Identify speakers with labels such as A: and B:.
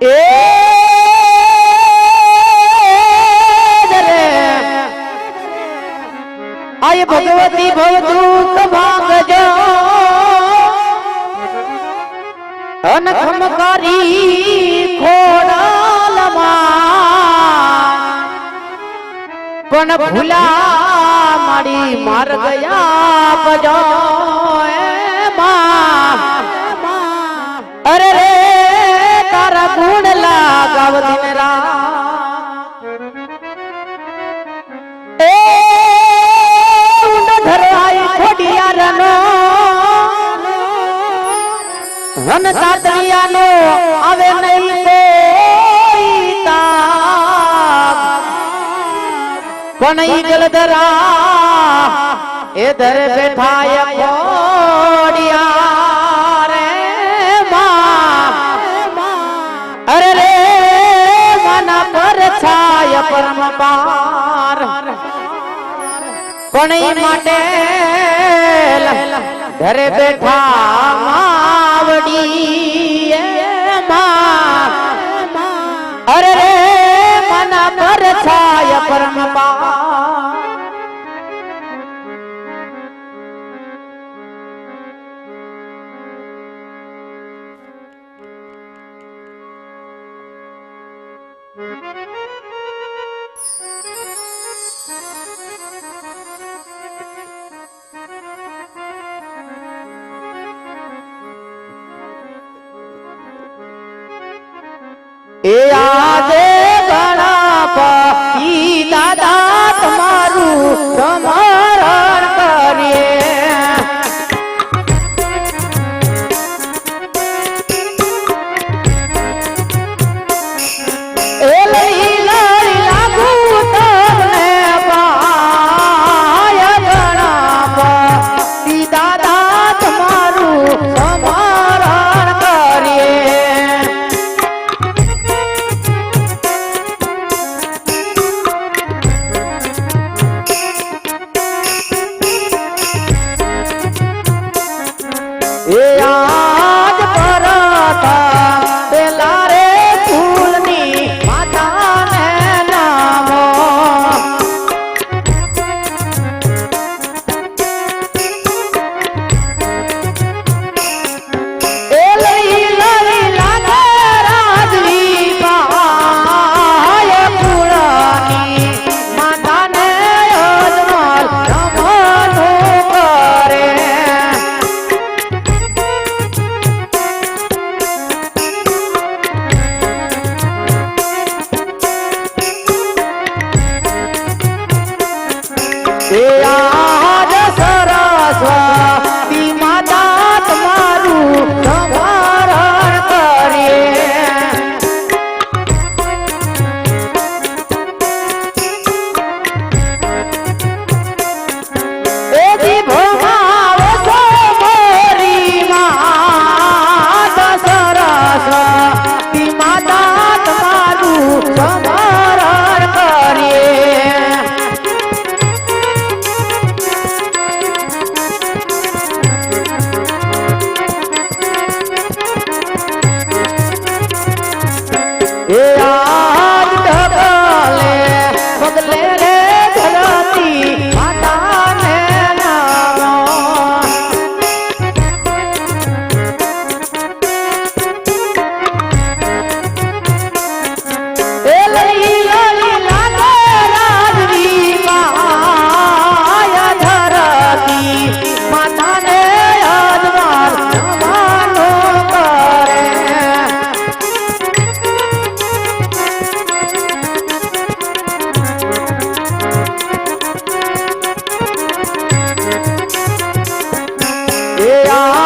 A: એ આય ભગવતી ભવદૂત ભાંગજો. અન ખમકારી ખોડાલમાં. પણ ભૂલા મારી માર ગયા બજો વન તાતણિયાનો આવે નહીં કોઈ તાપ. પણ ઈ જલધરા એ ધર બેઠાય કોડિયા રે માં. અરે રે, મના પર છાય પરમ પાર. પણ માટે ઘરે બેઠા એ આજે ગણપતિ દાદા તમારું સમરણ गया